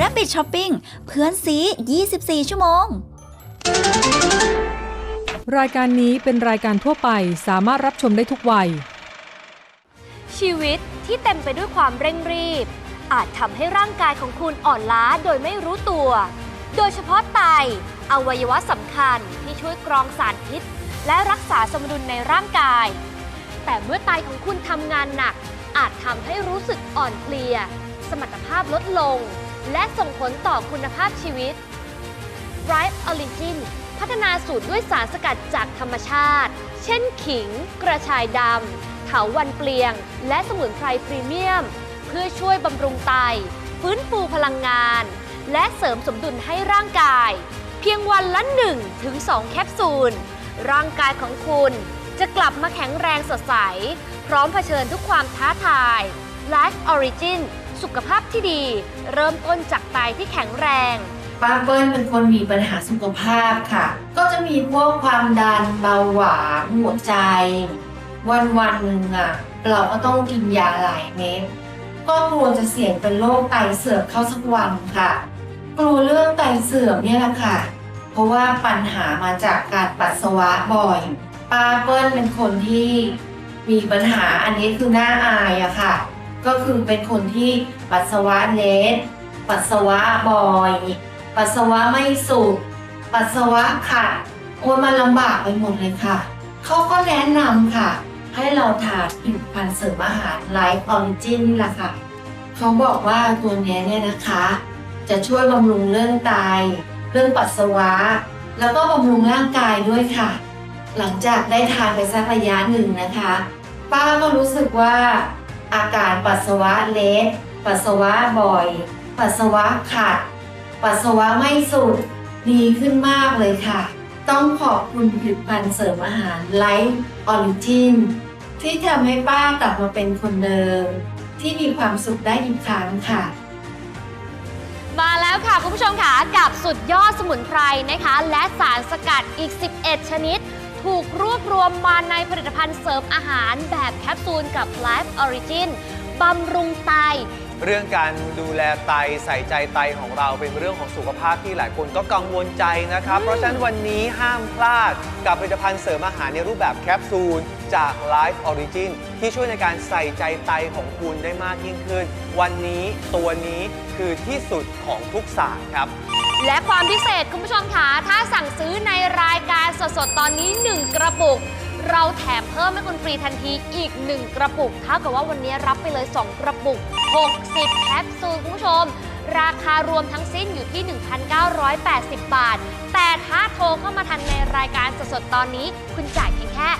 Rabbit Shopping เพื่อนซี 24 ชั่วโมง รายการนี้เป็นรายการทั่วไปสามารถรับชมได้ทุกวัย ชีวิตที่เต็มไปด้วยความเร่งรีบ อาจทำให้ร่างกายของคุณอ่อนล้าโดยไม่รู้ตัว โดยเฉพาะไตอวัยวะสำคัญที่ช่วยกรองสารพิษ และรักษาสมดุลในร่างกาย แต่เมื่อไตของคุณทำงานหนัก อาจทำให้รู้สึกอ่อนเพลีย สมรรถภาพลดลง และส่งผลต่อคุณภาพชีวิต Bright Origin พัฒนาสูตรด้วยสารสกัดจากธรรมชาติ เช่นขิง กระชายดำเถาวันเปลียง และสมุนไพรพรีเมียม เพื่อช่วยบำรุงไต ฟื้นฟูพลังงาน และเสริมสมดุลให้ร่างกาย เพียงวันละ1ถึง2แคปซูล ร่างกายของคุณ จะกลับมาแข็งแรงสดใส พร้อมเผชิญทุกความท้าทาย Life Origin สุขภาพที่ดี เริ่มต้นจากไตที่แข็งแรงป้าเปิ้ลเป็นคนมีปัญหาสุขภาพค่ะ ก็จะมีพวกความดันเบาหวานหัวใจ วันวันหนึ่งอะเราก็ต้องกินยาหลายเม็ดก็กลัวจะเสี่ยงเป็นโรคไตเสื่อมเข้าสักวันค่ะ กลัวเรื่องไตเสื่อมเนี่ยแหละค่ะ เพราะว่าปัญหามาจากการปัสสาวะบ่อย ป้าเปิ้ลเป็นคนที่มีปัญหาอันนี้คือหน้าอายอะค่ะ ก็คือเป็นคนที่ปัสสาวะเล็ดปัสสาวะบ่อย ปัสสาวะไม่สุกปัสสาวะขัดโอ้ยมันลำบากไปหมดเลยค่ะเขาก็แนะนำค่ะ ให้เราทานผลิตภัณฑ์เสริมอาหารไลฟ์ออริจินนี่แหละค่ะเขาบอกว่าตัวนี้เนี่ยนะคะ จะช่วยบำรุงเรื่องไตเรื่องปัสสาวะ แล้วก็บำรุงร่างกายด้วยค่ะ หลังจากได้ทานไปสักระยะหนึ่งนะคะ ป้าก็รู้สึกว่า อาการปัสสาวะเล็ดปัสสาวะบ่อย ปัสสาวะขัด ปัสสาวะไม่สุด ดีขึ้นมากเลยค่ะ ต้องขอบคุณผลิตภัณฑ์เสริมอาหารไลฟ์ออริจินที่ทำให้ป้ากลับมาเป็นคนเดิม ที่มีความสุขได้อีกครั้งค่ะมาแล้วค่ะ คุณผู้ชมค่ะกับสุดยอดสมุนไพรนะคะ และสารสกัดอีก 11 ชนิด ถูกรวบรวมมาในผลิตภัณฑ์เสริมอาหารแบบแคปซูลกับ Life Origin บำรุงไต เรื่องการดูแลไตใส่ใจไตของเราเป็นเรื่องของสุขภาพที่หลายคนก็กังวลใจนะครับ เพราะฉะนั้นวันนี้ห้ามพลาดกับผลิตภัณฑ์เสริมอาหารในรูปแบบแคปซูลจาก Life Origin ที่ช่วยในการใส่ใจไตของคุณได้มากยิ่งขึ้น วันนี้ตัวนี้คือที่สุดของทุกศาสตร์ครับ และความพิเศษคุณผู้ชมคะถ้าสั่งซื้อในรายการสดๆ ตอนนี้ 1 กระปุก เราแถมเพิ่มให้คุณฟรีทันทีอีก 1 กระปุกเท่ากับว่าวันนี้รับไปเลย 2 กระปุก 60 แคปซูลคุณผู้ชม ราคารวมทั้งสิ้นอยู่ที่ 1,980 บาท แต่ถ้าโทรเข้ามาทันในรายการสดๆ ตอนนี้ คุณจ่ายเพียงแค่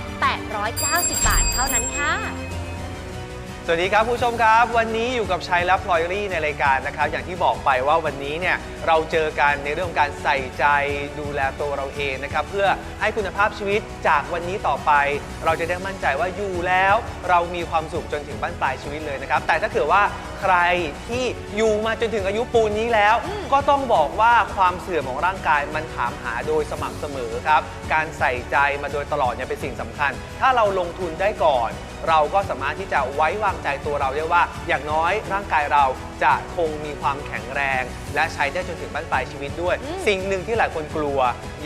890 บาทเท่านั้นค่ะ สวัสดีครับผู้ชมครับ วันนี้อยู่กับชัยและพลอยรี่ในรายการนะครับ อย่างที่บอกไปว่าวันนี้เนี่ยเราเจอกันในเรื่องของการใส่ใจดูแลตัวเราเองนะครับ เพื่อให้คุณภาพชีวิตจากวันนี้ต่อไป เราจะได้มั่นใจว่าอยู่แล้ว เรามีความสุขจนถึงบ้านปลายชีวิตเลยนะครับ แต่ถ้าเกิดว่าใครที่อยู่มาจนถึงอายุปูนนี้แล้ว ก็ต้องบอกว่าความเสื่อมของร่างกายมันถามหาโดยสม่ำเสมอครับการใส่ใจมาโดยตลอดเนี่ยเป็นสิ่งสำคัญ ถ้าเราลงทุนได้ก่อน เราก็สามารถที่จะไว้วางใจตัวเราได้ว่าอย่างน้อยร่างกายเราจะคงมีความแข็งแรง และใช้ได้จนถึงบ้านปลายชีวิตด้วย อืมสิ่งหนึ่งที่หลายคนกลัว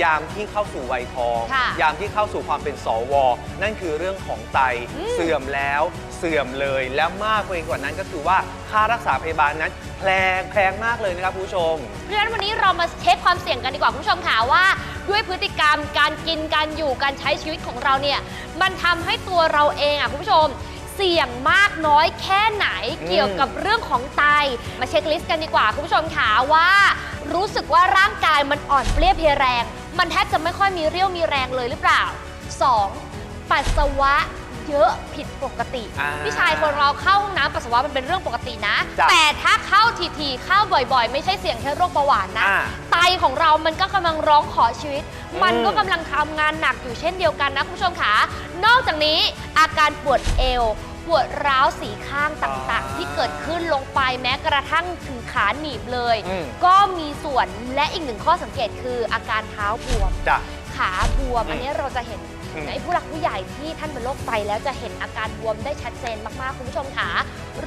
ยามที่เข้าสู่วัยทอง ค่ะยามที่เข้าสู่ความเป็นสว นั่นคือเรื่องของไตอืม เสื่อมแล้วเสื่อมเลยและมากไปกว่านั้นก็คือว่าค่ารักษาพยาบาลนั้นแพงแพงมากเลยนะครับคุณผู้ชม เพราะฉะนั้นวันนี้เรามาเช็คความเสี่ยงกันดีกว่าคุณผู้ชมค่ะว่า ด้วยพฤติกรรมการกินการอยู่การใช้ชีวิตของเราเนี่ยมันทำให้ตัวเราเองอะคุณผู้ชม เสี่ยงมากน้อยแค่ไหนเกี่ยวกับเรื่องของไต มาเช็คลิสต์กันดีกว่าคุณผู้ชมค่ะว่า รู้สึกว่าร่างกายมันอ่อนเปลี้ยเพลียแรง มันแทบจะไม่ค่อยมีเรี่ยวมีแรงเลยหรือเปล่า 2. ปัสสาวะ เยอะผิดปกติ อ่าพี่ชายคนเราเข้าห้องน้ำปัสสาวะมันเป็นเรื่องปกตินะ จ้ะแต่ถ้าเข้าทีๆเข้าบ่อยๆ ไม่ใช่เสี่ยงแค่โรคเบาหวานนะ อ่าไตของเรามันก็กำลังร้องขอชีวิต อืม มันก็กำลังทำงานหนักอยู่เช่นเดียวกันนะคุณผู้ชมค่ะนอกจากนี้อาการปวดเอว ปวดร้าวสีข้างต่างๆ ที่เกิดขึ้นลงไปแม้กระทั่งถึงขาหนีบเลย อืม ก็มีส่วนและอีกหนึ่งข้อสังเกตคืออาการเท้าบวม จ้ะขขาบวม อืมอันนี้เราจะเห็น อืมในผู้หลักผู้ใหญ่ที่ท่านเป็นโรคไตแล้วจะเห็นอาการบวมได้ชัดเจนมากๆ คุณผู้ชมค่ะ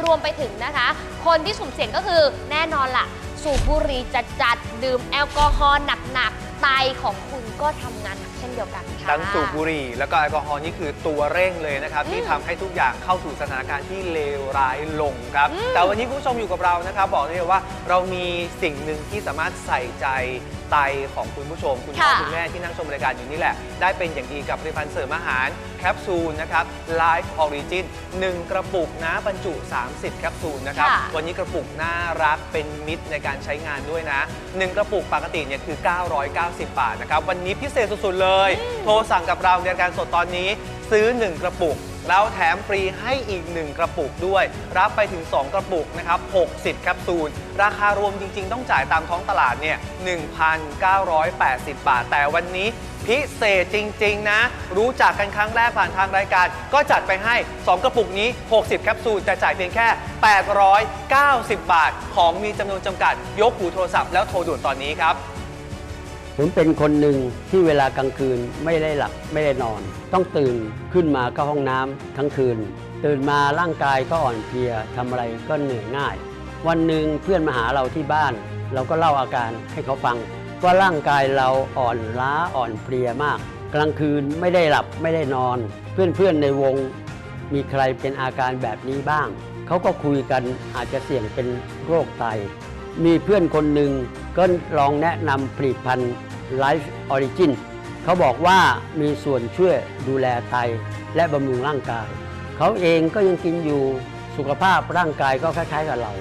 รวมไปถึงนะคะ คนที่สุ่มเสี่ยงก็คือแน่นอนล่ะ สูบบุหรี่จัดๆดื่มแอลกอฮอล์หนักๆไตของคุณก็ทำงานหนัก ช่นเดียวกันค่ะ ทั้งสูบบุหรี่แล้วก็แอลกอฮอล์นี่คือตัวเร่งเลยนะครับอืมที่ทำให้ทุกอย่างเข้าสู่สถานการณ์ที่เลวร้ายลงครับอืมแต่วันนี้คุณผู้ชมอยู่กับเรานะครับ บอกได้เลยว่าเรามีสิ่งหนึ่งที่สามารถใส่ใจไตของคุณผู้ชม คุณพ่อค่ะ คุณแม่ที่นั่งชมรายการอยู่นี่แหละ ได้เป็นอย่างดีกับผลิตภัณฑ์เสริมอาหารแคปซูลนะครับ Life Origin 1กระปุกนะบรรจุ 30 แคปซูลนะครับ ค่ะ วันนี้กระปุกน่ารักเป็นมิตรในการใช้งานด้วยนะ 1 กระปุกปกติเนี่ยคือ 990 บาทนะครับ วันนี้พิเศษสุดๆเลยโทรสั่งกับเราในรายการสดตอนนี้ซื้อ 1 กระปุก แล้วแถมฟรีให้อีก 1 กระปุกด้วย รับไปถึง 2 กระปุกนะครับ60แคปซูล ราคารวมจริง ๆ ต้องจ่ายตามท้องตลาดเนี่ย 1,980 บาท แต่วันนี้พิเศษจริง ๆ นะ รู้จักกันครั้งแรกผ่านทางรายการ ก็จัดไปให้ 2 กระปุกนี้ 60 แคปซูลจะจ่ายเพียงแค่ 890 บาท ของมีจำนวนจำกัด ยกหูโทรศัพท์แล้วโทรด่วนตอนนี้ครับ ผมเป็นคนหนึ่งที่เวลากลางคืนไม่ได้หลับไม่ได้นอน ต้องตื่นขึ้นมาเข้าห้องน้ำทั้งคืน ตื่นมาร่างกายก็อ่อนเพลียทำอะไรก็เหนื่อยง่าย วันหนึ่งเพื่อนมาหาเราที่บ้าน เราก็เล่าอาการให้เขาฟัง ว่าร่างกายเราอ่อนล้าอ่อนเพลียมาก กลางคืนไม่ได้หลับไม่ได้นอน เพื่อนๆในวง มีใครเป็นอาการแบบนี้บ้าง เขาก็คุยกันอาจจะเสี่ยงเป็นโรคไต มีเพื่อนคนหนึ่งก็ลองแนะนำผลิตภัณฑ์ Life Origin เขาบอกว่ามีส่วนช่วยดูแลไตและบำรุงร่างกาย เขาเองก็ยังกินอยู่สุขภาพร่างกายก็คล้ายๆกับเรา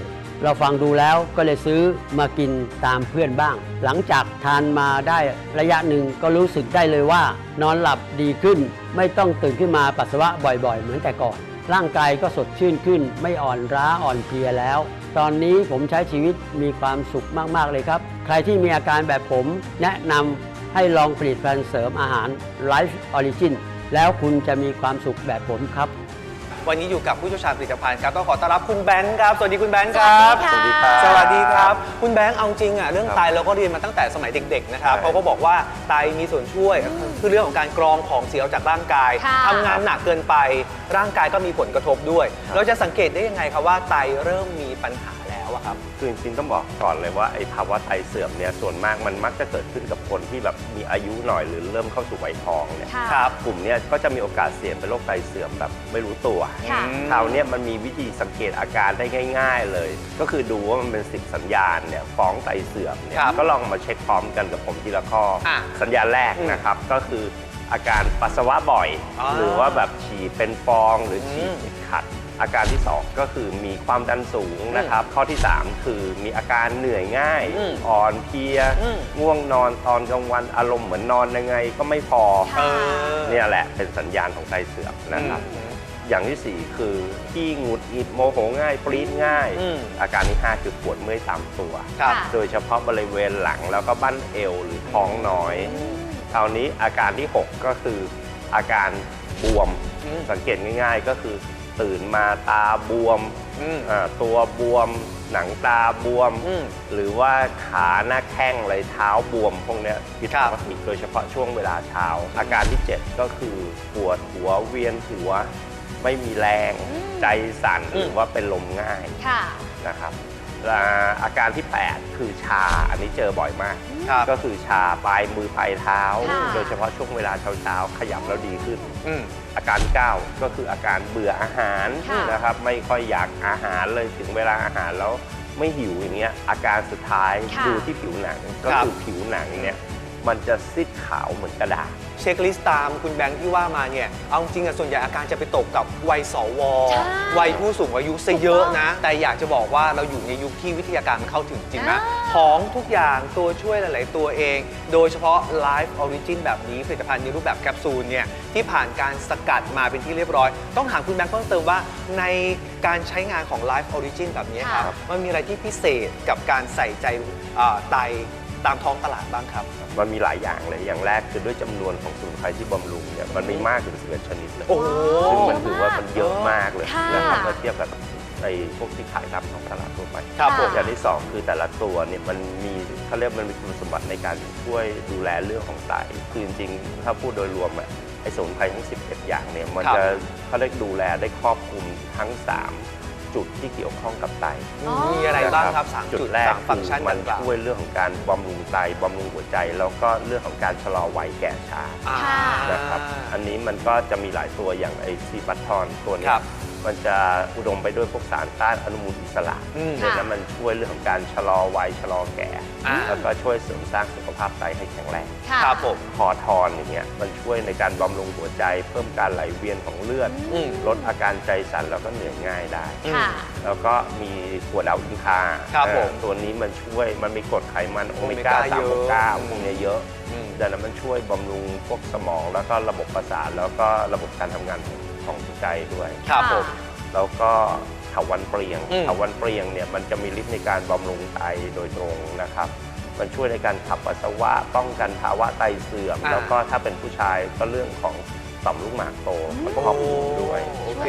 เราฟังดูแล้วก็เลยซื้อมากินตามเพื่อนบ้าง หลังจากทานมาได้ระยะหนึ่งก็รู้สึกได้เลยว่า นอนหลับดีขึ้น ไม่ต้องตื่นขึ้นมาปัสสาวะบ่อยๆ เหมือนแต่ก่อน ร่างกายก็สดชื่นขึ้น ไม่อ่อนร้าอ่อนเพลียแล้ว ตอนนี้ผมใช้ชีวิตมีความสุขมาก ๆ เลยครับ ใครที่มีอาการแบบผมแนะนำให้ลองผลิตภัณฑ์เสริมอาหาร Life Origin แล้วคุณจะมีความสุขแบบผมครับ วันนี้อยู่กับผู้เชี่ยวชาญผลิตภัณฑ์ครับต้องขอต้อนรับคุณแบงค์ครับ สวัสดีคุณแบงค์ครับ สวัสดีค่ะ สวัสดีครับ คุณแบงค์เอาจริงอะเรื่องไตเราก็เรียนมาตั้งแต่สมัยเด็กๆนะครับใช่ เขาก็บอกว่าไตมีส่วนช่วย คือเรื่องของการกรองของเสียออกจากร่างกายค่ะทำงานหนักเกินไป ร่างกายก็มีผลกระทบด้วย เราจะสังเกตได้ยังไงครับว่าไตเริ่มมีปัญหาแล้ว อะครับคือจริงๆต้องบอกก่อนเลยว่าไอ้ภาวะไตเสื่อมเนี่ยส่วนมากมันมักจะเกิดขึ้นกับคนที่แบบมีอายุหน่อยหรือเริ่มเข้าสู่วัยทองเนี่ยค่ะครับกลุ่มเนี้ยก็จะมีโอกาสเสี่ยงเป็นโรคไตเสื่อมแบบไม่รู้ตัวค่ะ คราวเนี้ยมันมีวิธีสังเกตอาการได้ง่าย ๆเลย ก็คือดูว่ามันเป็นสิบสัญญาณเนี่ยฟ้องไตเสื่อมเนี่ยครับก็ลองมาเช็คพร้อมกันกับผมทีละข้ออะสัญญาณแรกอืมนะครับก็คืออาการปัสสาวะบ่อยอ่าหรือว่าแบบฉี่เป็นฟองหรือฉี่อืม ติดขัด อาการที่ 2 ก็คือมีความดันสูงนะครับ ข้อที่ 3 คือมีอาการเหนื่อยง่าย อืมอ่อนเพลีย อืม ง่วงนอนตอนกลางวันอารมณ์เหมือนนอนยังไงก็ไม่พอค่ะเออเนี่ยแหละเป็นสัญญาณของไตเสื่อมนะครับอืมอย่างที่ 4 คือขี้หงุดหงิดโมโหง่ายปรี๊ดง่าย อืม อาการที่ 5 คือปวดเมื่อยตามตัว ครับ ค่ะ โดยเฉพาะบริเวณหลังแล้วก็บั้นเอวหรือท้องน้อยคราวนี้อาการที่ 6 ก็คืออาการบวม อืมสังเกตง่ายๆ ก็คือ ตื่นมาตาบวมอืม อ่าตัวบวม หนังตาบวม อืมหรือว่าขาหน้าแข้งอะไรเท้าบวมพวกเนี้ยผิดครัปบกติโดยเฉพาะช่วงเวลาเช้า อาการที่ 7 ก็คือปวดหัวเวียนหัว ไม่มีแรง อืม ใจสั่นอืม หรือว่าเป็นลมง่าย ค่ะ นะครับอ่าอาการที่ 8 คือชา อันนี้เจอบ่อยมาก ครับ ก็คือชาปลายมือปลายเท้า ค่ะ โดยเฉพาะช่วงเวลาเช้าๆ ขยับแล้วดีขึ้น อืม อาการ 9 ก็คืออาการเบื่ออาหารค่ะนะครับไม่ค่อยอยากอาหารเลยถึงเวลาอาหารแล้วไม่หิวอย่างเงี้ยอาการสุดท้ายค่ะดูที่ผิวหนังก็ครับคือผิวหนังเนี่ย มันจะซีดขาวเหมือนกระดาษ เช็คลิสต์ตามคุณแบงค์ที่ว่ามาเนี่ย เอาจริงอะส่วนใหญ่อาการจะไปตกกับวัยสว ใช่วัยผู้สูงอายุซะเยอะนะ แต่อยากจะบอกว่าเราอยู่ในยุคที่วิทยาการมันเข้าถึงจริงนะอ่า ของทุกอย่างตัวช่วยหลาย ๆ ตัวเอง โดยเฉพาะ Life Origin แบบนี้ผลิตภัณฑ์ในรูปแบบแคปซูลเนี่ยที่ผ่านการสกัดมาเป็นที่เรียบร้อย ต้องถามคุณแบงค์เพิ่มเติมว่าในการใช้งานของ Life Origin แบบนี้ครับค่ะมันมีอะไรที่พิเศษกับการใส่ใจเอ่อไต ตามท้องตลาดบ้างครับ มันมีหลายอย่างเลย อย่างแรกคือด้วยจำนวนของสมุนไพรที่บำรุงเนี่ยมันมีมากถึง11ชนิดเลย โอ้โห ซึ่งมันถือว่ามันเยอะมากเลยค่ะนะครับเมื่อเทียบกับในพวกที่ขายตามท้องตลาดทั่วไปครับผม อย่างที่สองคือแต่ละตัวเนี่ยมันมีเขาเรียกมันมีคุณสมบัติในการช่วยดูแลเรื่องของไตคือจริงๆถ้าพูดโดยรวมอะไอ้สมุนไพรทั้ง 11 อย่างเนี่ยมันครับ จะเขาเรียกดูแลได้ครอบคลุมทั้ง 3 จุดที่เกี่ยวข้องกับไตอ๋อ มีอะไรบ้างครับสามจุจุดดแรกสามฟังก์ชันคือมันต่างช่วยเรื่องของการบำรุงไตบำรุงหัวใจ แล้วก็เรื่องของการชะลอวัยแก่ชราๆอ่าค่ะนะครับ อันนี้มันก็จะมีหลายตัวอย่างไอซีบัตทอนตัวคเนี้รัยบ มันจะอุดมไปด้วยพวกสารต้านอนุมูลอิสระอืมค่ะแล้วมันช่วยเรื่องของการชะลอวัยชะลอแก่ อ่า แล้วก็ช่วยเสริมสร้างสุขภาพไตให้แข็งแรง ค่ะ ครับผม คอทอนอย่างเงี้ยมันช่วยในการบำรุงหัวใจ เพิ่มการไหลเวียนของเลือด อืม ลดอาการใจสั่นแล้วก็เหนื่อยง่ายได้ ค่ะ แล้วก็มีถั่วดาวอินคาครับเอ่อผมตัวนี้มันช่วยมันมีกรดไขมันโอโอเมเมก้าก้าสามเยอะเก้าพวกเนี้ยเยอะอืม ดังนั้นมันช่วยบำรุงพวกสมองแล้วก็ระบบประสาทแล้วก็ระบบการทำงานของ ของหัวใจด้วยครับผมแล้วก็เถาวันเปรียงอืมเถาวันเปรียงเนี่ยมันจะมีฤทธิ์ในการบำรุงไตโดยตรงนะครับ มันช่วยในการขับปัสสาวะป้องกันภาวะไตเสื่อมอ่าแล้วก็ถ้าเป็นผู้ชายก็เรื่องของต่อมลูกหมากโตมันครอบคลุมด้วยโอเค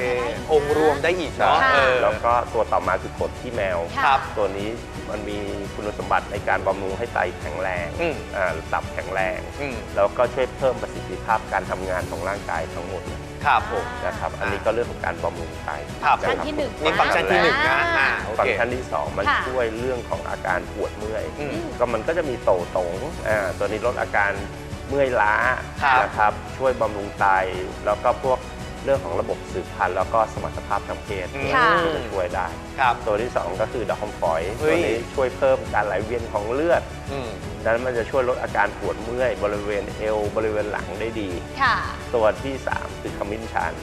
องค์รวมได้อีกเนาะค่ะเออแล้วก็ตัวต่อมาคือกรดที่แมวค่ะครับตัวนี้มันมีคุณสมบัติในการบำรุงให้ไตแข็งแรงอืมอ่าตับแข็งแรงอืมแล้วก็ช่วยเพิ่มประสิทธิภาพการทำงานของร่างกายทั้งหมดเลย ครับผมนะครับอันนี้ก็เรื่องของการบำรุงไตครับฟังก์ชันที่หนึ่งนี่ฟังก์ชันที่หนึ่งนะอ่าโอฟังเคก์ชันที่สองมันค่ะช่วยเรื่องของอาการปวดเมื่อย อืม ก็มันก็จะมีโตตงอ่าตัวนี้ลดอาการเมื่อยล้าครับนะครับช่วยบำรุงไตแล้วก็พวก เรื่องของระบบสืบพันธุ์แล้วก็สมรรถภาพทางเพศอืม ค่ะ ก็จะช่วยได้ ครับ ตัวที่สองก็คือดอกคำฝอยเฮ้ตัวย นี้ช่วยเพิ่มการไหลเวียนของเลือดอืม ดังนั้นมันจะช่วยลดอาการปวดเมื่อย บริเวณเอวบริเวณหลังได้ดี ค่ะ ตัวที่ 3 คือขมิ้นชัน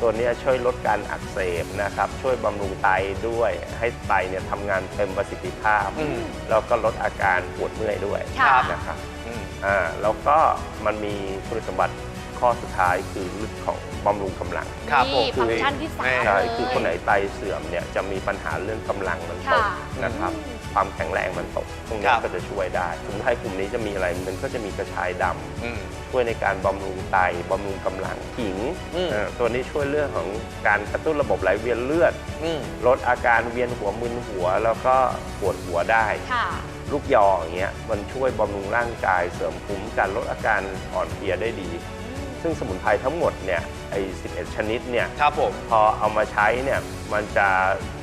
ตัวเนี้ยช่วยลดการอักเสบนะครับ ช่วยบำรุงไตด้วย ให้ไตเนี่ยทำงานเต็มประสิทธิภาพ อืมแล้วก็ลดอาการปวดเมื่อยด้วยค่ะ นะครับอืม อ่าแล้วก็มันมีคุณสมบัติ ข้อสุดท้ายคือเรื่องของบำรุงกำลัง ครับผม นี่ฟังก์ชันที่สามแม่ใช่เลยคือคนไหนไตเสื่อมเนี่ยจะมีปัญหาเรื่องกำลังมันตกค่ะ นะครับอืมความแข็งแรงมันตกตรงคนี้รับ ก็จะช่วยได้สมุนไพรกลุ่มนี้จะมีอะไรมันก็จะมีกระชายดำอืม ช่วยในการบำรุงไตบำรุงกำลังขิงอืม เอ่อตัวนี้ช่วยเรื่องของการกระตุ้นระบบไหลเวียนเลือด อืม ลดอาการเวียนหัวมึนหัว แล้วก็ปวดหัวได้ ค่ะ ลูกยออย่างเงี้ยมันช่วยบำรุงร่างกายเสริมภูมิคุ้มกันลดอาการอ่อนเพลียได้ดี ซึ่งสมุนไพรทั้งหมดเนี่ยไอ้11 ชนิดเนี่ยครับผม พอเอามาใช้เนี่ยมันจะ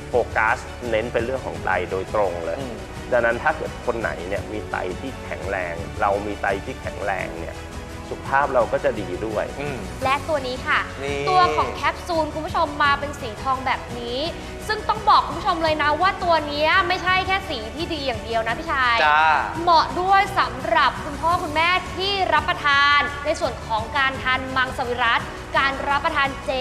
โฟกัสเน้นไปเรื่องของไตโดยตรงเลย อืม ดังนั้นถ้าเกิดคนไหนเนี่ยมีไตที่แข็งแรง เรามีไตที่แข็งแรงเนี่ยสุขภาพเราก็จะดีด้วย อืม และตัวนี้ค่ะ นี่ตัวของแคปซูลคุณผู้ชมมาเป็นสีทองแบบนี้ ซึ่งต้องบอกคุณผู้ชมเลยนะว่าตัวเนี้ยไม่ใช่แค่สีที่ดีอย่างเดียวนะพี่ชาย จ้า เหมาะด้วยสำหรับคุณพ่อคุณแม่ที่รับประทาน ในส่วนของการทานมังสวิรัตการรับประทานเจ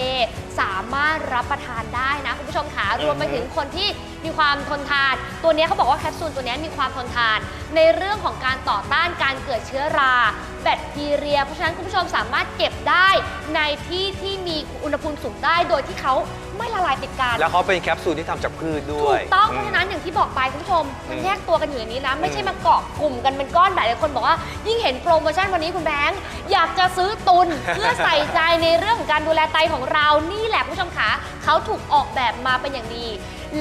สามารถรับประทานได้นะคุณผู้ชมขารวมไปถึงคนที่ มีความทนทาน ตัวเนี้ยเขาบอกว่าแคปซูลตัวเนี้ยมีความทนทาน ในเรื่องของการต่อต้านการเกิดเชื้อรา แบคทีเรีย เพราะฉะนั้นคุณผู้ชมสามารถเก็บได้ในที่ที่มีอุณหภูมิสูงได้โดยที่เขาไม่ละลายติดกันแล้วเขาเป็นแคปซูลที่ทำจากพืชด้ถูวยกต้องมเพราะฉะนั้นอย่างที่บอกไปคุณผู้ชมมันอืมแยกตัวกันอยู่อย่างนี้นะ ไม่ใช่อืมมาเกาะกลุ่มกันเป็นก้อนแบบหลายคนบอกว่ายิ่งเห็นโปรโมชั่นวันนี้คุณแบงค์อยากจะซื้อตุนเพื่อใส่ใจในเรื่องของการดูแลไตของเรานี่แหละคุณผู้ชมคะเขาถูกออกแบบมาเป็นอย่างดี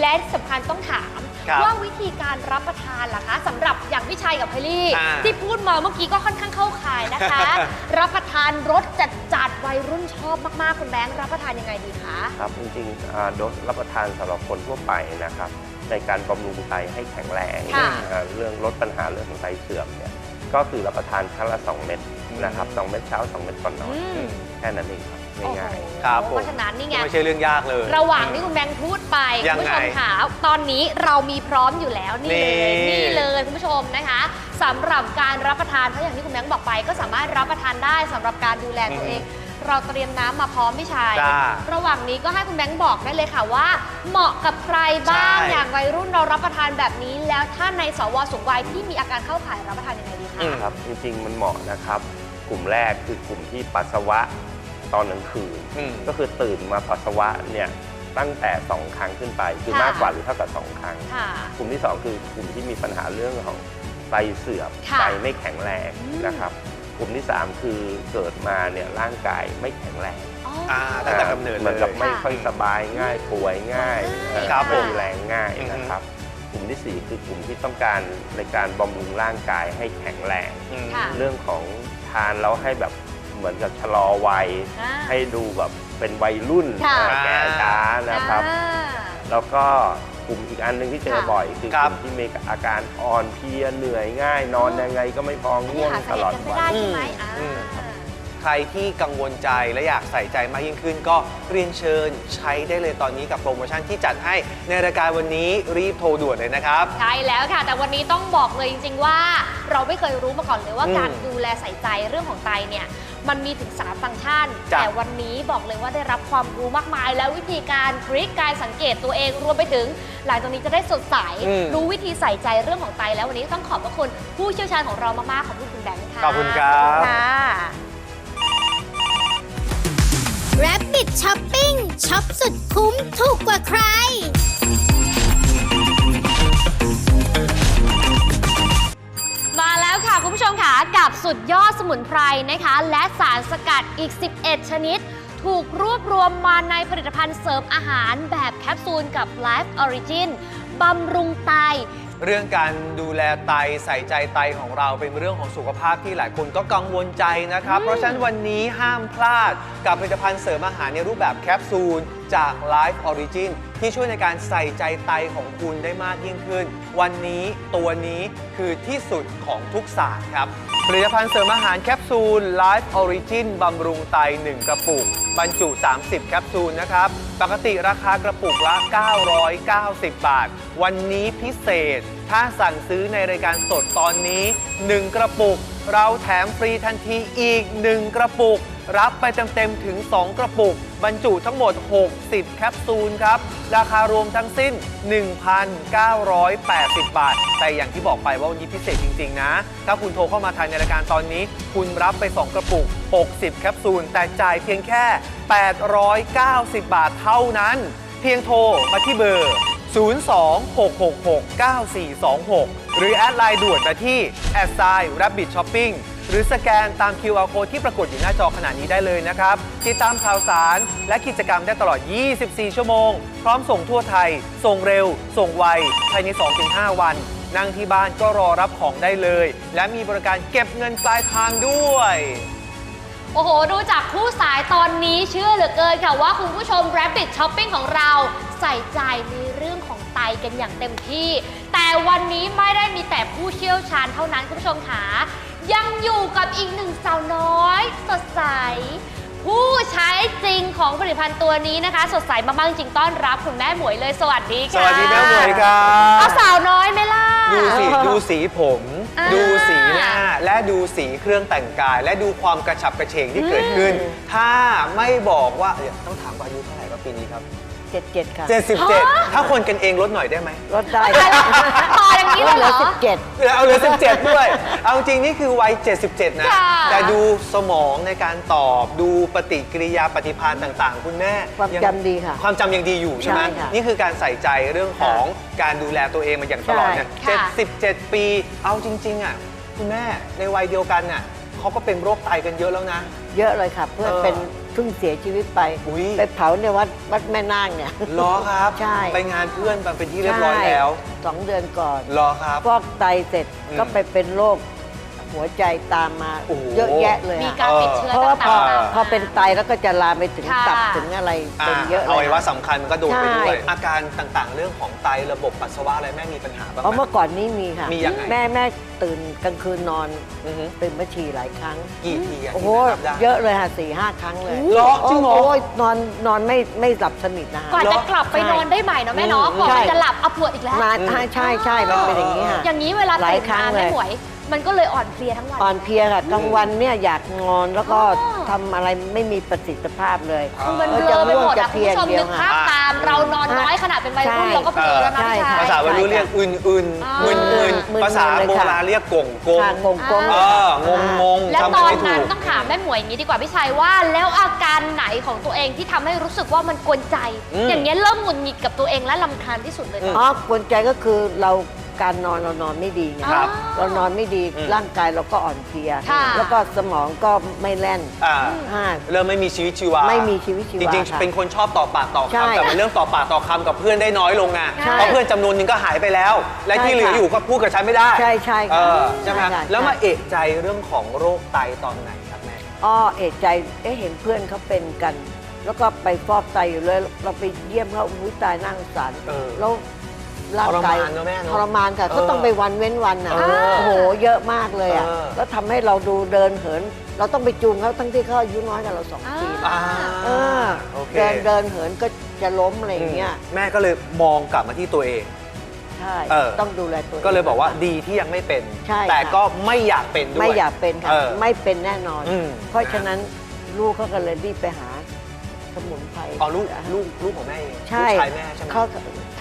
และสำคัญต้องถาม ครับว่าวิธีการรับประทานล่ะคะสำหรับอย่างพี่ชัยกับไพลี่ อ่าที่พูดมาเมื่อกี้ก็ค่อนข้างเข้าข่ายนะคะ รับประทานรสจัดจัดๆวัยรุ่นชอบมากๆคุณแบงค์รับประทานยังไงดีคะครับจริงๆอ่าโดสรับประทานสำหรับคนทั่วไปนะครับ ในการบำรุงไตให้แข็งแรงค่ะ อ่าเรื่องลดปัญหาเรื่องของไตเสื่อมเนี่ยก็คือรับประทานครั้งละ 2 เม็ดนะครับ 2 เม็ดเช้า 2 เม็ดก่อนนอนอืม แค่นั้นเองครับ ง่ายโอ้โหครับผมเพราะฉะนั้นนี่ไงไม่ใช่เรื่องยากเลย ระหว่างที่คุณแบงค์พูดไปยัคุณงไงผู้ชมค่ะตอนนี้เรามีพร้อมอยู่แล้วนี่เลยนี่นี่เลยคุณผู้ชมนะคะสำหรับการรับประทานเพราะอย่างที่คุณแบงค์บอกไป ก็สามารถรับประทานได้สำหรับการดูแลตัวเองเราเตรียมน้ำมาพร้อมพี่ชายจ้าระหว่างนี้ก็ให้คุณแบงค์บอกได้เลยค่ะว่า เหมาะกับใครบ้างใช่อย่างวัยรุ่นเรารับประทานแบบนี้ แล้วถ้าในสวสูงวัยที่มีอาการเข้าข่ายรับประทานยังไงดีคะอืมๆครับ จริงๆ มันเหมาะนะครับ กลุ่มแรกคือกลุ่มที่ปัสสาวะ ตอนกลางคืน อืม ก็คือตื่นมาปัสสาวะเนี่ยตั้งแต่ 2 ครั้งขึ้นไป คือค่ะ มากกว่าหรือเท่ากับ 2 ครั้ง ค่ะ กลุ่มที่ 2 คือกลุ่มที่มีปัญหาเรื่องของไตเสื่อมค่ะไตไม่แข็งแรงอืม นะครับ กลุ่มที่ 3 คือเกิดมาเนี่ยร่างกายไม่แข็งแรงอ๋ออ่าตั้งแต่กำเนิดเหมือนเลกับยไม่ค่อยสบายง่ายป่วยง่ายอ่าครับผมไม่มีแรงง่ายอือฮึนะครับ กลุ่มที่4 คือกลุ่มที่ต้องการในการบำรุงร่างกายให้แข็งแรง อืม ค่ะ เรื่องของทานแล้วให้แบบ เหมือนกับชะลอวัย อ่าให้ดูแบบเป็นวัยรุ่นค่ะเอ่อแก่ช้านะครับ อ่า แล้วก็กลุ่มอีกอันหนึ่งที่เจอค่ะบ่อย คือกครัลุ่บมที่มีอาการอ่อนเพลียเหนื่อยง่าย นอนยังไงก็ไม่พออันนี้ง่วงหาตสาเหลอตุดกันไม่วัน ได้ใช่ไหมอ่าอืมใค รที่กังวลใจและอยากใส่ใจมากยิ่งขึ้น ก็เรียนเชิญใช้ได้เลยตอนนี้กับโปรโมชั่นที่จัดให้ในรายการวันนี้รีบโทรด่วนเลยนะครับ ใช่แล้วค่ะ แต่วันนี้ต้องบอกเลยจริง ๆ ว่า เราไม่เคยรู้มาก่อนเลยว่าอืมการดูแลใส่ใจเรื่องของไตเนี่ยมันมีถึง 3 ฟังก์ชัน จ้ะ แต่วันนี้บอกเลยว่าได้รับความรู้มากมาย แล้ววิธีการทริคการสังเกตตัวเองรวมไปถึง หลังจากนี้จะได้สดใส อืม รู้วิธีใส่ใจเรื่องของไตแล้ววันนี้ต้องขอบพระคุณผู้เชี่ยวชาญของเรามากๆขอบคุณคุณแบงค์ค่ะขอบคุณครับ ค่ะ Rabbit Shopping ช็อปสุดคุ้มถูกกว่าใคร มาแล้วค่ะ คุณผู้ชมค่ะกับสุดยอดสมุนไพรนะคะ และสารสกัดอีก 11 ชนิด ถูกรวบรวมมาในผลิตภัณฑ์เสริมอาหารแบบแคปซูลกับ Life Origin บำรุงไต เรื่องการดูแลไตใส่ใจไตของเราเป็นเรื่องของสุขภาพที่หลายคนก็กังวลใจนะครับ เพราะฉะนั้นวันนี้ห้ามพลาดกับผลิตภัณฑ์เสริมอาหารในรูปแบบแคปซูลจาก Life Origin ที่ช่วยในการใส่ใจไตของคุณได้มากยิ่งขึ้น วันนี้ตัวนี้คือที่สุดของทุกศาสตร์ครับผลิตภัณฑ์เสริมอาหารแคปซูล Life Origin บำรุงไต 1 กระปุก บรรจุ 30 แคปซูลนะครับ ปกติราคากระปุกละ 990 บาท วันนี้พิเศษ ถ้าสั่งซื้อในรายการสดตอนนี้ 1 กระปุก เราแถมฟรีทันทีอีก 1 กระปุก รับไปเต็มๆถึง 2 กระปุก บรรจุทั้งหมด 60 แคปซูลครับ ราคารวมทั้งสิ้น 1,980 บาท แต่อย่างที่บอกไปว่าวันนี้พิเศษจริง ๆ นะ ถ้าคุณโทรเข้ามาทันในรายการตอนนี้ คุณรับไป 2 กระปุก 60 แคปซูล แต่จ่ายเพียงแค่ 890 บาทเท่านั้น เพียงโทรมาที่เบอร์ 026669426 หรือแอดไลน์ด่วนมาที่ a d s i g n Rabbit Shopping หรือสแกนตาม QR code ที่ปรากฏอยู่หน้าจอขณะนี้ได้เลยนะครับ ติดตามข่าวสารและกิจกรรมได้ตลอด 24 ชั่วโมง พร้อมส่งทั่วไทย ส่งเร็ว ส่งไว ภายใน 2-5 วัน นั่งที่บ้านก็รอรับของได้เลย และมีบริการเก็บเงินปลายทางด้วยโอ้โห ดูจากคู่สายตอนนี้เชื่อเหลือเกินค่ะว่าคุณผู้ชม Rabbit Shopping ของเราใส่ใจใน ไตกันอย่างเต็มที่ แต่วันนี้ไม่ได้มีแต่ผู้เชี่ยวชาญเท่านั้นคุณผู้ชมค่ะยังอยู่กับอีกหนึ่งสาวน้อย สดใส ผู้ใช้จริงของผลิตภัณฑ์ตัวนี้นะคะ สดใสมากๆจริงต้อนรับคุณแม่หมวยเลยสวัสดีสค่ะวัสดีแม่หมวยครับเอาสาวน้อยไหมล่ะ ดูสีดูสีผม อ่า ดูสีหน้า และดูสีเครื่องแต่งกาย และดูความกระฉับกระเฉงที่เกิดขึ้น ถ้าไม่บอกว่าเดี๋ยวต้องถามว่าอายุเท่าไหร่ก็ปีนี้ครับ เจ็ดเจ็ดค่ะ 77 ถ้าคนกันเองลดหน่อยได้ไหมลดได้ต่ออย่างนี้เลยเหรอสิบเจ็ดเอาเหลือ 17 ด้วย เอาจริงนี่คือวัย 77นะค่ะแต่ดูสมองในการตอบดูปฏิกิริยาปฏิภาณต่างๆ คุณแม่ความยังจำดีค่ะ ความจำยังดีอยู่ใช่ไหมใช่ค่ะนี่คือการใส่ใจเรื่องของการดูแลตัวเองมาอย่างตลอดเนี่ยใช่ค่ะ77 ปี เอาจริงๆอะคุณแม่ในวัยเดียวกันน่ะเขาก็เป็นโรคไตกันเยอะแล้วนะ เยอะเลยค่ะ เพื่อนเออ เป็นเพิ่งเสียชีวิตไป อุ๊ยไปเผาในวัดวัดแม่นางเนี่ย เหรอครับใช่ ไปงานเพื่อนไปเป็นที่เรียบร้อยแล้วใช่สองเดือนก่อน เหรอครับ ฟอกไตเสร็จอืม ก็ไปเป็นโรค หัวใจตามมาโอ้โห เยอะแยะเลยมีค่ะการติดเชื้อเพราะว่าพอต่างๆ พอเป็นไตแล้วก็จะลามไปถึงค่ะ ตับถึงอะไรเป็นเยอะอเลวัยยวะสำคัญมันก็โดนไปด้วย ใช่ อาการต่างๆ เรื่องของไตระบบปัสสาวะอะไรแม่มีปัญหาบ้างเพราะไหม เมื่อก่อนนี้มีค่ะมียังไง แม่แม่ตื่นกลางคืนนอนอือฮึตื่นมาฉี่หลายครั้ง กี่ทีอะโอ้โหที่แม่นับได้ เยอะเลยค่ะสี่ห้าครั้งเลยเหรอจริงเหรอ โอ้ยนอนนอนไม่ไม่หลับสนิทนะคะ ก่อนจะกลับไปนอนได้ใหม่เนาะแม่เนาะอืมก่อนใช่ จะหลับเอาปวดอีกแล้วมาใช่ใช่ใช่มันเป็นอย่างนี้ค่ะ อย่างนี้เวลาหลายตื่นครั้มางเลยแม่หมวย มันก็เลยอ่อนเพลียทั้งวัน อ่อนเพลียค่ะกลางวันเนี่ยอยากนอนแล้วก็อ๋อ ทำอะไรไม่มีประสิทธิภาพเลยคือมันเออเบลอไปหมดจะอะคุณง่วงผู้ชมจะเพลียนึกภาพอ่าตามเรานอนน้อยขนาดเป็นวัยรุ่นใช่เราก็เพลียแล้วนะใช่พี่ชาย ภาษาวัยรุ่นเรียกอื่นอื่นอ่ามึนมึนมึนๆภาษาเลยโบค่ะราณเรียกกงกงทางงงกงเอเลยค่ะองงงงและทำตอะอไรนไม่ถูนั้นก ต้องถามแม่หมวยอย่างนี้ดีกว่าพี่ชายว่า แล้วอาการไหนของตัวเองที่ทำให้รู้สึกว่ามันกวนใจ อืม อย่างเงี้ยเริ่มหงุดหงิดกับตัวเองและลำคาญที่สุดเลยอืมอ๋อกวนใจก็คือเรา การนอนเรานอนไม่ดีไงครับเรานอนไม่ดีอืมร่างกายเราก็อ่อนเพลีย ค่ะ แล้วก็สมองก็ไม่แล่นอ่า อ่า เริ่มไม่มีชีวิตชีวาไม่มีชีวิตชีวาจริงค่ะๆ เป็นคนชอบต่อปากต่อใช่คำแต่มันเรื่องต่อปากต่อคำกับเพื่อนได้น้อยลงไงใช่เพราะเพื่อนจำนวนหนึงก็หายไปแล้ว และใช่ที่เหลือค่ะอยู่ก็พูดกับฉันไม่ได้ใช่ใช่เอค่ะอใช่ไหมใช่แล้วมาใช่เอะใจเรื่องของโรคไตตอนไหนครับแม่ อ้อเอะใจ เอ๊ะเห็นเพื่อนเขาเป็นกัน แล้วก็ไปฟอกไตอยู่เลย เราไปเยี่ยมเขาอุ้ยตายน่าสงสารเออแล้ว ร่างกายทรมานเนอะแม่เนอะทรมานค่ะเออเขาต้องไปวันเว้นวันอะเออโอ้โหเยอะมากเลยอะเออ แล้วทำให้เราดูเดินเหิน เราต้องไปจูงเขาทั้งที่เขาอายุน้อยกว่าเราสองปีอ่า เออโอเค เดินเดินเหินก็จะล้มอะไรอย่างเงี้ยอืมแม่ก็เลยมองกลับมาที่ตัวเอง ใช่เออ ต้องดูแลตัวง ก็เลยบอกว่าดีที่ยังไม่เป็น ใช่แต่ค่ะก็ไม่อยากเป็นด้วย ไม่อยากเป็นค่ะเออไม่เป็นแน่นอน อืม เพราะฉะนั้นลูกเขาก็เลยรีบไปหาสมุนไพรอ๋อลูกลูกลูกของแม่เองใช่ลูกชายแม่ใช่ไหม เขา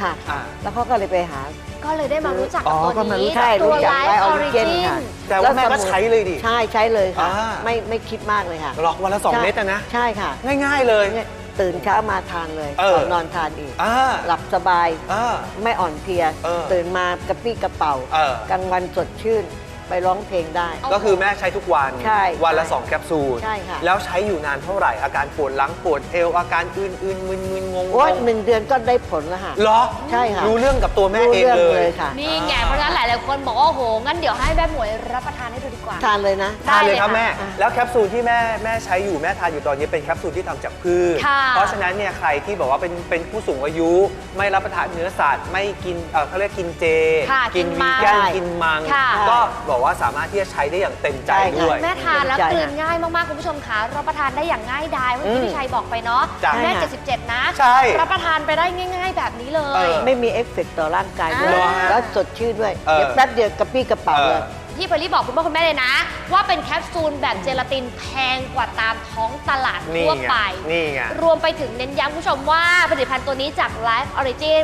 ค่ะ อ่า แล้วเขาก็เลยไปหา ก็เลยได้มารู้จักอ๋กับอตัวก็มารู้นี้ใช่ตัรู้วจักไลไลฟ์ฟ์ออออริริจิจินนค่ะแต่ว่าแม่ก็ใช้เลยดิ ใช่ใช้เลยค่ะ อ่า ไม่ไม่คิดมากเลยค่ะหรอกวันละสองใช่เม็ดอะนะ ใช่ค่ะง่ายๆเลย เนี่ยตื่นเช้ามาทานเลยเออ ก่อนนอนทานอีก อ่าหลับสบาย อ่า ไม่อ่อนเพลีย เออตื่นมากระปี้กระเป๋า เออกลางวันสดชื่น ไปร้องเพลงได้ ก็คือแม่ใช้ทุกวัน ใช่วันละใช่2แคปซูล ใช่ค่ะ แล้วใช้อยู่นานเท่าไหร่ อาการปวดหลังปวดเอว อาการอื่นๆมึนๆงงๆโอ้ยหนึ่งเดือนก็ได้ผลแล้วค่ะ เหรอใช่ค่ะ รู้เรื่องกับตัวแม่รู้เองเรื่องเลเลยยค่ะ นี่ไงเพราะฉะนั้นหลายๆคนบอกว่าโอ้โหงั้นเดี๋ยวให้แม่หมวยรับประทานให้ดูดีกว่า ทานเลยนะ ทานเลยครับได้เลยค่ะแม่อะแล้วแคปซูลที่แม่แม่ใช้อยู่แม่ทานอยู่ตอนนี้เป็นแคปซูลที่ทำจากพืช ค่ะ เพราะฉะนั้นเนี่ยใครที่บอกว่าเป็นเป็นผู้สูงอายุ ไม่รับประทานเนื้อสัตว์ไม่กินเอ่อเขาเรียกกินเจ ค่ะกินกินวีมังแกนกินมัง ค่ะ ก็บอกว่าสามารถที่จะใช้ได้อย่างเต็มใจใช่ค่ะด้วย แม่ทานแล้วใจกลืนค่ะง่ายมากๆคุณผู้ชมคะรับประทานได้อย่างง่ายดายเมื่อกี้อืมพี่ชัยบอกไปเนาะจ้ะแม่ใช่ค่ะ77 นะใช่รับประทานไปได้ง่าย ๆ แบบนี้เลเอย อ ไม่มีเอฟเฟกต์ต่อร่างกายด้วยเหรอฮะแล้วสดชื่นด้วยเออ เดี๋ยวแป๊บเดียวกระปี้กระเป๋าเลย ที่เพอรี่บอกคุณพ่อคุณแม่เลยนะ ว่าเป็นแคปซูลแบบเจลาตินแพงกว่าตามท้องตลาดนี่ทั่วไงไป นี่ไง รวมไปถึงเน้นย้ำคุณผู้ชมว่าผลิตภัณฑ์ตัวนี้จาก Life Origin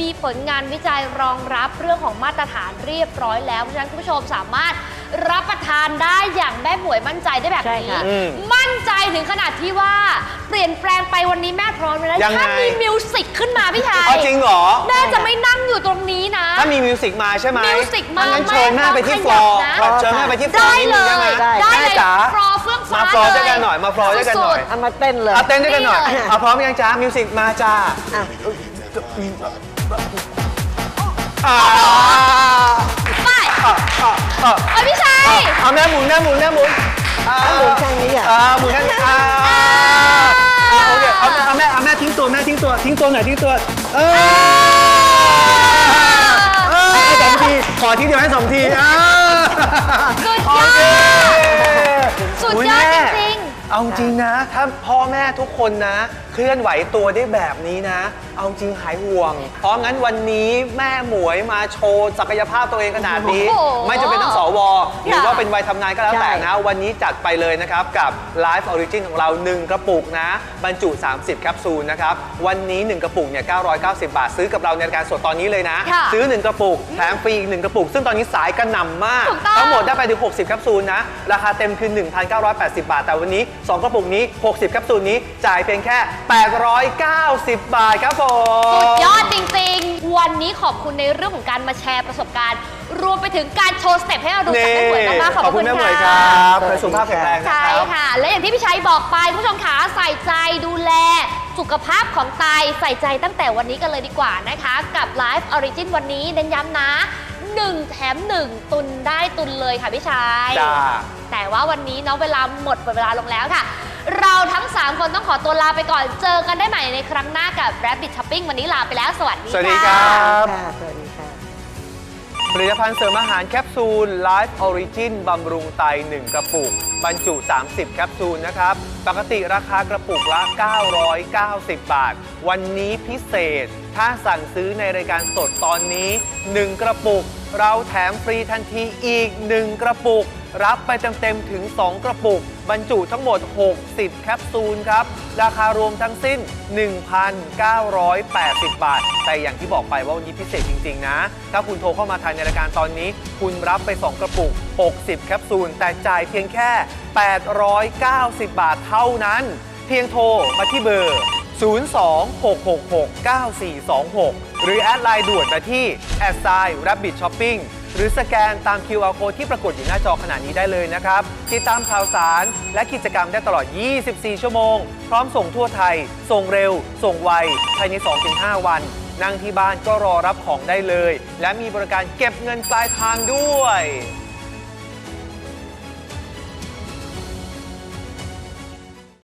มีผลงานวิจัยรองรับเรื่องของมาตรฐานเรียบร้อยแล้ว เพราะฉะนั้นคุณผู้ชมสามารถ รับประทานได้อย่างแม่หมวยมั่นใจได้แบบใช่นี้ค่ะอืมมั่นใจถึงขนาดที่ว่า เปลี่ยนแปลงไปวันนี้แม่พร้อมแล้วยังไง ถ้ามีมิวสิกขึ้นมาพี่ชายอ๋อจริงเหรอ แม่จะไม่นั่งอยู่ตรงนี้นะ ถ้ามีมิวสิกมาใช่ไหมมิวสิกมางั้นเชิญแม่ไปที่ฟลอร์แม่ต้องขยับนะ เชิญแม่ไปที่ฟลอร์ได้นิดเลนึงได้ไหม ย ได้ได้แม่เลยจ๋า ฟลอร์เฟื่องฟ้ามาฟลอร์เลด้วยกันหน่อยมาฟลอร์ด้วยกันหน่อย สุด เอามาเต้นเลย เอาเต้นด้วยกันหน่อยนี่เลย เอาพร้อมยังจ้ามิวสิกมาจ้าอะ อ่าไปอ่าอ่าอ่า เอ้ยพี่ชัยเอาแม่หมุนแม่หมุนแม่หมุนอ่าหมุนข้างนี้อะอ่าหมุนข้างนี้อ่าอ่าโอเคเอาเอาแม่เอาแม่ทิ้งตัวแม่ทิ้งตัวทิ้งตัวหน่อยทิ้งตัวเออเออให้สองทีขอทีเดียวให้สองทีอ่าสุดยโออเคด สุดยอดจริงเอาจริงนะ ถ้าพ่อแม่ทุกคนนะเคลื่อนไหวตัวได้แบบนี้นะ เอาจริงหายห่วง เพราะงั้นวันนี้แม่หมวยมาโชว์ศักยภาพตัวเองขนาดนี้ โอ้โหไม่จะเป็นทั้งสวหรือว่าเป็นวัยทำงานก็แล้วใช่แต่นะ วันนี้จัดไปเลยนะครับ กับ Life Origin ของเรา 1 กระปุกนะ บรรจุ 30 แคปซูลนะครับ วันนี้ 1 กระปุกเนี่ย990 บาท ซื้อกับเราในรายการสดตอนนี้เลยนะ ค่ะซื้อ 1 กระปุกแถมฟรีอีก 1 กระปุก ซึ่งตอนนี้สายกระหน่ำมาก ถูกต้อง ทั้งหมดได้ไปถึง 60 แคปซูลนะ ราคาเต็มคือ 1,980 บาท แต่วันนี้ 2 กระปุกนี้ 60 แคปซูลนี้จ่ายเพียงแค่890 บาทครับผม สุดยอดจริงๆ วันนี้ขอบคุณในเรื่องของการมาแชร์ประสบการณ์ รวมไปถึงการโชว์สเต็ปให้เราดูจากแม่หมวยมากๆขอบขอบคุคุณณแม่หมวยคค่ะรับขอให้สุขภาพแข็งแรงนะใช่ครับค่ะ และอย่างที่พี่ชัยบอกไปคุณผู้ชมขาใส่ใจดูแลสุขภาพของไตใส่ใจตั้งแต่วันนี้กันเลยดีกว่านะคะ กับ Life Origin วันนี้เน้นย้ำนะ 1 แถม 1 ตุนได้ตุนเลยค่ะพี่ชัยจ้าแต่ว่าวันนี้เนาะเวลาหมดเวลาลงแล้วค่ะ เราทั้ง 3 คนต้องขอตัวลาไปก่อน เจอกันได้ใหม่ในครั้งหน้ากับ Rabbit Shopping วันนี้ลาไปแล้ว สวัสดีสวัสดีค่ะครับ ค่ะสวัสดีค่ะ ผลิตภัณฑ์เสริมอาหารแคปซูล Life Origin บำรุงไต 1 กระปุก บรรจุ 30 แคปซูลนะครับ ปกติราคากระปุกละ 990 บาท วันนี้พิเศษ ถ้าสั่งซื้อในรายการสดตอนนี้ 1 กระปุก เราแถมฟรีทันทีอีก 1 กระปุก รับไปเต็มๆถึง 2 กระปุก บรรจุทั้งหมด 60 แคปซูลครับ ราคารวมทั้งสิ้น 1,980 บาท แต่อย่างที่บอกไปว่าวันนี้พิเศษจริง ๆ นะ ถ้าคุณโทรเข้ามาทันในรายการตอนนี้ คุณรับไป 2 กระปุก 60 แคปซูล แต่จ่ายเพียงแค่ 890 บาทเท่านั้น เพียงโทรมาที่เบอร์ 026669426 หรือแอดไลน์ด่วนมาที่แอดไซน์ Rabbit Shopping หรือสแกนตาม QR code ที่ปรากฏอยู่หน้าจอขณะนี้ได้เลยนะครับ ติดตามข่าวสาร และกิจกรรมได้ตลอด 24 ชั่วโมง พร้อมส่งทั่วไทย ส่งเร็ว ส่งไว ภายใน 2-5 วัน นั่งที่บ้านก็รอรับของได้เลย และมีบริการเก็บเงินปลายทางด้วย